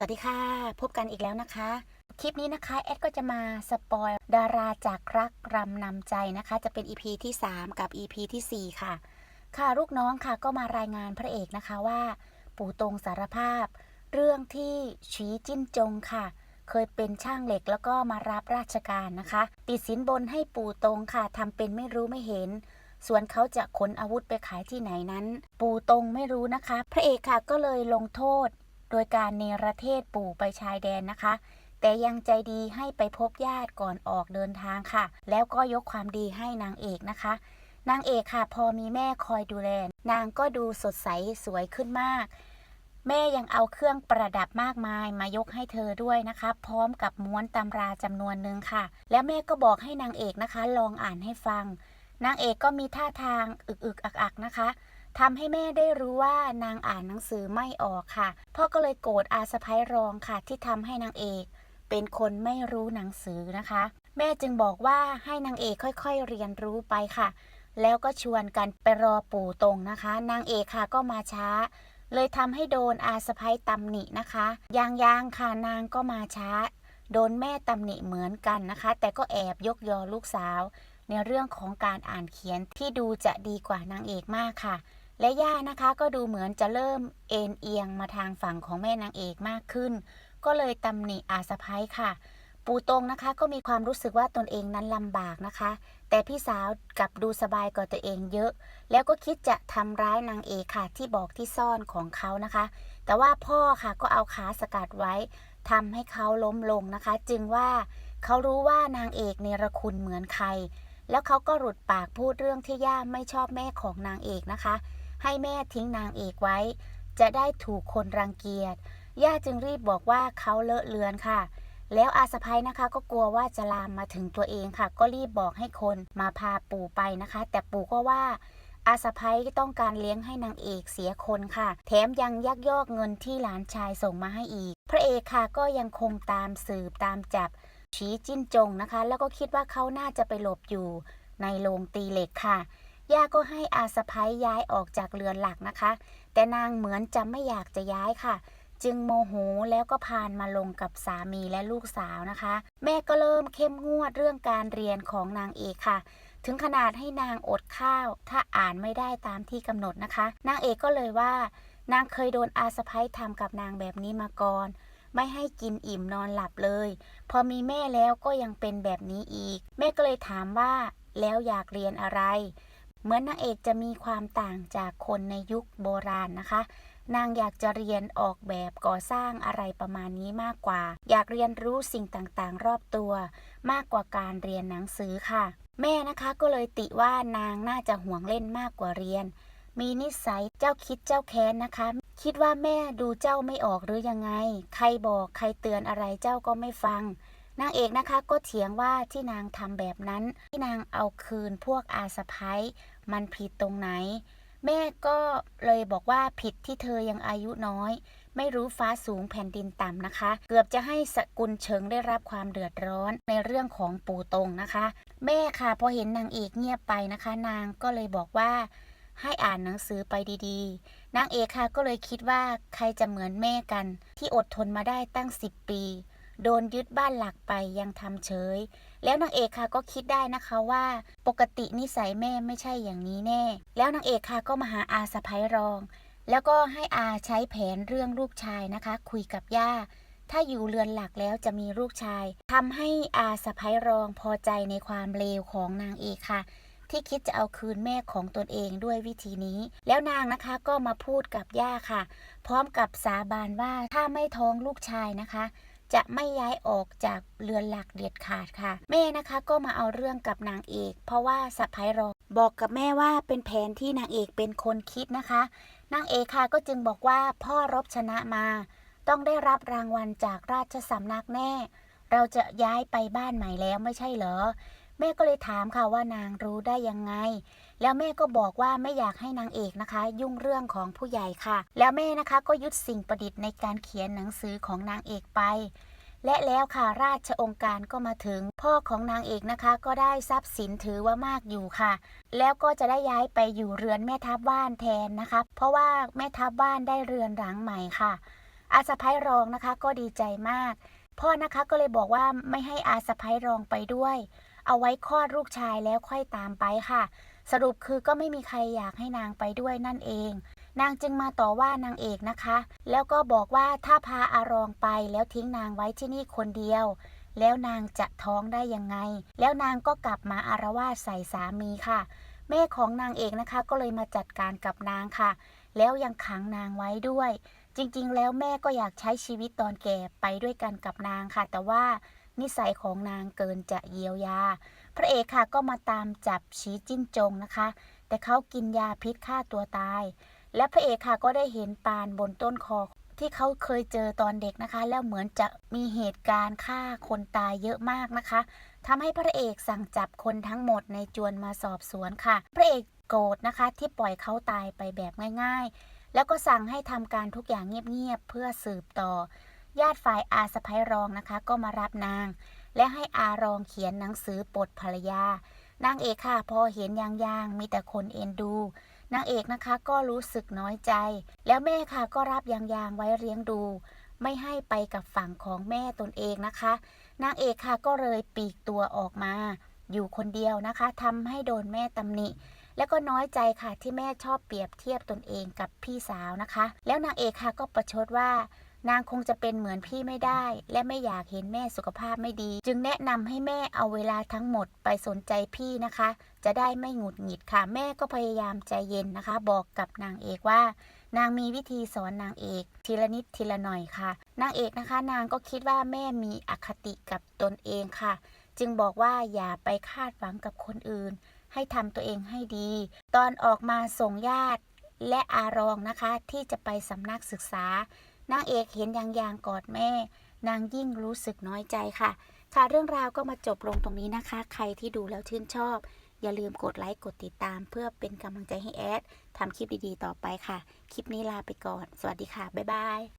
สวัสดีค่ะ พบกันอีกแล้วนะคะ คลิปนี้นะคะ แอดก็จะมาสปอยดาราจากรักรำนำใจนะคะ จะเป็น EP ที่ 3 กับ EP ทีสี่ 4 ค่ะ ค่ะลูกน้องค่ะก็มารายงานพระเอกนะคะว่า ปู่ตรงสารภาพ เรื่องที่ชีจิ้นจงค่ะ เคยเป็นช่างเหล็กแล้วก็มารับราชการนะคะ ติดสินบนให้ปู่ตรงค่ะทำเป็นไม่รู้ไม่เห็นส่วนเขาจะขนอาวุธไปขายที่ไหนนั้น ปู่ตรงไม่รู้นะคะ พระเอกค่ะก็เลยลงโทษ โดยการเนรเทศปู่ไปชายแดนนะคะ แต่ยังใจดีให้ไปพบญาติก่อนออกเดินทางค่ะ แล้วก็ยกความดีให้นางเอกนะคะ นางเอกค่ะ พอมีแม่คอยดูแล นางก็ดูสดใสสวยขึ้นมาก แม่ยังเอาเครื่องประดับมากมายมายกให้เธอด้วยนะคะ พร้อมกับม้วนตำราจำนวนหนึ่งค่ะ แล้วแม่ก็บอกให้นางเอกนะคะ ลองอ่านให้ฟัง นางเอกก็มีท่าทางอึกอึกอักอักนะคะ ทำให้แม่ได้รู้ว่านางอ่านหนังสือไม่ออกค่ะ พ่อก็เลยโกรธอาสะพ้ายรองค่ะ ที่ทำให้นางเอกเป็นคนไม่รู้หนังสือนะคะ แม่จึงบอกว่าให้นางเอกค่อยๆเรียนรู้ไปค่ะ แล้วก็ชวนกันไปรอปู่ตรงนะคะ นางเอกค่ะก็มาช้า เลยทำให้โดนอาสะพ้ายตำหนินะคะยางยางๆค่ะนางก็มาช้า โดนแม่ตำหนิเหมือนกันนะคะ แต่ก็แอบยกยอลูกสาว ในเรื่องของการอ่านเขียนที่ดูจะดีกว่านางเอกมากค่ะ และย่านะคะก็ดูเหมือนจะเริ่มเอ็นเอียงมาทางฝั่งของแม่นางเอกมากขึ้น ก็เลยตำหนิอาสะพ้ายค่ะ ปู่ตรงนะคะก็มีความรู้สึกว่าตนเองนั้นลำบากนะคะ แต่พี่สาวกลับดูสบายกว่าตัวเองเยอะ แล้วก็คิดจะทำร้ายนางเอกค่ะ ที่บอกที่ซ่อนของเขานะคะ แต่ว่าพ่อค่ะก็เอาขาสกัดไว้ทำให้เขาล้มลงนะคะ จึงว่าเขารู้ว่านางเอกเนรคุณเหมือนใคร แล้วเขาก็หลุดปากพูดเรื่องที่ย่าไม่ชอบแม่ของนางเอกนะคะ ให้แม่ทิ้งนางเอกไว้ จะได้ถูกคนรังเกียจ ย่าจึงรีบบอกว่าเขาเลอะเลือนค่ะ แล้วอาสะพ้ยนะคะก็กลัวว่าจะลามมาถึงตัวเองค่ะ ก็รีบบอกให้คนมาพาปู่ไปนะคะ แต่ปู่ก็ว่าอาสะพ้ยต้องการเลี้ยงให้นางเอกเสียคนค่ะ แถมยังยักยอกเงินที่หลานชายส่งมาให้อีก พระเอกค่ะก็ยังคงตามสืบตามจับ ชี้จิ้นจงนะคะ แล้วก็คิดว่าเขาน่าจะไปหลบอยู่ในโรงตีเหล็กค่ะ ย่าก็ให้อาสะพ้ยย้ายออกจากเรือนหลักนะคะ แต่นางเหมือนจะไม่อยากจะย้ายค่ะ จึงโมโหแล้วก็พานมาลงกับสามีและลูกสาวนะคะ แม่ก็เริ่มเข้มงวดเรื่องการเรียนของนางเอกค่ะ ถึงขนาดให้นางอดข้าว ถ้าอ่านไม่ได้ตามที่กำหนดนะคะ นางเอกก็เลยว่านางเคยโดนอาสะพ้ยทำกับนางแบบนี้มาก่อนไม่ให้กินอิ่มนอนหลับเลย พอมีแม่แล้วก็ยังเป็นแบบนี้อีก แม่ก็เลยถามว่า แล้วอยากเรียนอะไร เหมือนนางเอกจะมีความต่างจากคนในยุคโบราณนะคะ นางอยากจะเรียนออกแบบก่อสร้างอะไรประมาณนี้มากกว่า อยากเรียนรู้สิ่งต่างๆ รอบตัว มากกว่าการเรียนหนังสือค่ะ แม่นะคะก็เลยติว่านางน่าจะห่วงเล่นมากกว่าเรียน มีนิสัยเจ้าคิดเจ้าแค้นนะคะ คิดว่าแม่ดูเจ้าไม่ออกหรือยังไง ใครบอกใครเตือนอะไรเจ้าก็ไม่ฟัง นางเอกนะคะก็เถียงว่าที่นางทำแบบนั้น ที่นางเอาคืนพวกอาสะพ้ยมันผิดตรงไหน แม่ก็เลยบอกว่าผิดที่เธอยังอายุน้อย ไม่รู้ฟ้าสูงแผ่นดินต่ำนะคะ เกือบจะให้สกุลเชิงได้รับความเดือดร้อนในเรื่องของปู่ตรงนะคะ แม่ค่ะพอเห็นนางเอกเงียบไปนะคะ นางก็เลยบอกว่าให้อ่านหนังสือไปดีๆ นางเอกค่ะก็เลยคิดว่าใครจะเหมือนแม่กัน ที่อดทนมาได้ตั้ง 10 ปี โดนยึดบ้านหลักไปยังทำเฉย แล้วนางเอกค่ะก็คิดได้นะคะว่า ปกตินิสัยแม่ไม่ใช่อย่างนี้แน่ แล้วนางเอกค่ะก็มาหาอาสะพ้ยรอง แล้วก็ให้อาใช้แผนเรื่องลูกชายนะคะ คุยกับย่า ถ้าอยู่เรือนหลักแล้วจะมีลูกชายทำให้อาสะพ้ยรองพอใจในความเลวของนางเอกค่ะที่คิดจะเอาคืนแม่ของตนเองด้วยวิธีนี้ แล้วนางนะคะก็มาพูดกับย่าค่ะ พร้อมกับสาบานว่าถ้าไม่ท้องลูกชายนะคะ จะไม่ย้ายออกจากเรือนหลักเด็ดขาดค่ะ แม่นะคะก็มาเอาเรื่องกับนางเอก เพราะว่าสะพ้ายรอบอกกับแม่ว่าเป็นแผนที่นางเอกเป็นคนคิดนะคะนางเอกค่ะก็จึงบอกว่าพ่อรบชนะมา ต้องได้รับรางวัลจากราชสำนักแน่ เราจะย้ายไปบ้านใหม่แล้วไม่ใช่เหรอ แม่ก็เลยถามค่ะว่านางรู้ได้ยังไง แล้วแม่ก็บอกว่าไม่อยากให้นางเอกนะคะ ยุ่งเรื่องของผู้ใหญ่ค่ะ แล้วแม่นะคะก็ยึดสิ่งประดิษฐ์ในการเขียนหนังสือของนางเอกไป และแล้วค่ะราชองค์การก็มาถึง พ่อของนางเอกนะคะก็ได้ทรัพย์สินถือว่ามากอยู่ค่ะ แล้วก็จะได้ย้ายไปอยู่เรือนแม่ทัพบ้านแทนนะคะ เพราะว่าแม่ทัพบ้านได้เรือนหลังใหม่ค่ะ อาสะพ้ายรองนะคะก็ดีใจมาก พ่อนะคะก็เลยบอกว่าไม่ให้อาสะพ้ายรองไปด้วย เอาไว้คลอดลูกชายแล้วค่อยตามไปค่ะ สรุปคือก็ไม่มีใครอยากให้นางไปด้วยนั่นเอง นางจึงมาต่อว่านางเอกนะคะ แล้วก็บอกว่าถ้าพาอารองไปแล้วทิ้งนางไว้ที่นี่คนเดียว แล้วนางจะท้องได้ยังไง แล้วนางก็กลับมาอารวาสใส่สามีค่ะแม่ของนางเอกนะคะก็เลยมาจัดการกับนางค่ะ แล้วยังขังนางไว้ด้วย จริงๆ แล้วแม่ก็อยากใช้ชีวิตตอนแก่ไปด้วยกันกับนางค่ะ แต่ว่า นิสัยของนางเกินจะเยียวยา พระเอกค่ะก็มาตามจับชีจิ้นจงนะคะ แต่เขากินยาพิษฆ่าตัวตาย และพระเอกค่ะก็ได้เห็นปานบนต้นคอที่เขาเคยเจอตอนเด็กนะคะ แล้วเหมือนจะมีเหตุการณ์ฆ่าคนตายเยอะมากนะคะทำให้พระเอกสั่งจับคนทั้งหมดในจวนมาสอบสวนค่ะ พระเอกโกรธนะคะ ที่ปล่อยเขาตายไปแบบง่าย ๆ แล้วก็สั่งให้ทำการทุกอย่างเงียบๆเพื่อสืบต่อ ญาติฝ่ายอาสะพ้ายรองนะคะ ก็มารับนาง และให้อารองเขียนหนังสือปลดภรรยานางเอกค่ะพอเห็นยางๆมีแต่คนเอ็นดูนางเอกนะคะก็รู้สึกน้อยใจ แล้วแม่ค่ะก็รับยางๆไว้เลี้ยงดู ไม่ให้ไปกับฝั่งของแม่ตนเองนะคะนางเอกค่ะก็เลยปีกตัวออกมา อยู่คนเดียวนะคะทำให้โดนแม่ตำหนิแล้วก็น้อยใจค่ะที่แม่ชอบเปรียบเทียบตนเองกับพี่สาวนะคะ แล้วนางเอกค่ะก็ประชดว่า นางคงจะเป็นเหมือนพี่ไม่ได้ และไม่อยากเห็นแม่สุขภาพไม่ดี จึงแนะนำให้แม่เอาเวลาทั้งหมดไปสนใจพี่นะคะ จะได้ไม่หงุดหงิดค่ะ แม่ก็พยายามใจเย็นนะคะ บอกกับนางเอกว่า นางมีวิธีสอนนางเอก ทีละนิดทีละหน่อยค่ะ นางเอกนะคะ นางก็คิดว่าแม่มีอคติกับตนเองค่ะ จึงบอกว่าอย่าไปคาดหวังกับคนอื่น ให้ทำตัวเองให้ดี ตอนออกมาส่งญาติและอารองนะคะที่จะไปสำนักศึกษา นางเอกเห็นยางยางกอดแม่ นางยิ่งรู้สึกน้อยใจค่ะ ค่ะเรื่องราวก็มาจบลงตรงนี้นะคะ ใครที่ดูแล้วชื่นชอบ อย่าลืมกดไลค์กดติดตาม เพื่อเป็นกำลังใจให้แอดทำคลิปดีๆต่อไปค่ะ คลิปนี้ลาไปก่อน สวัสดีค่ะ บ๊ายบาย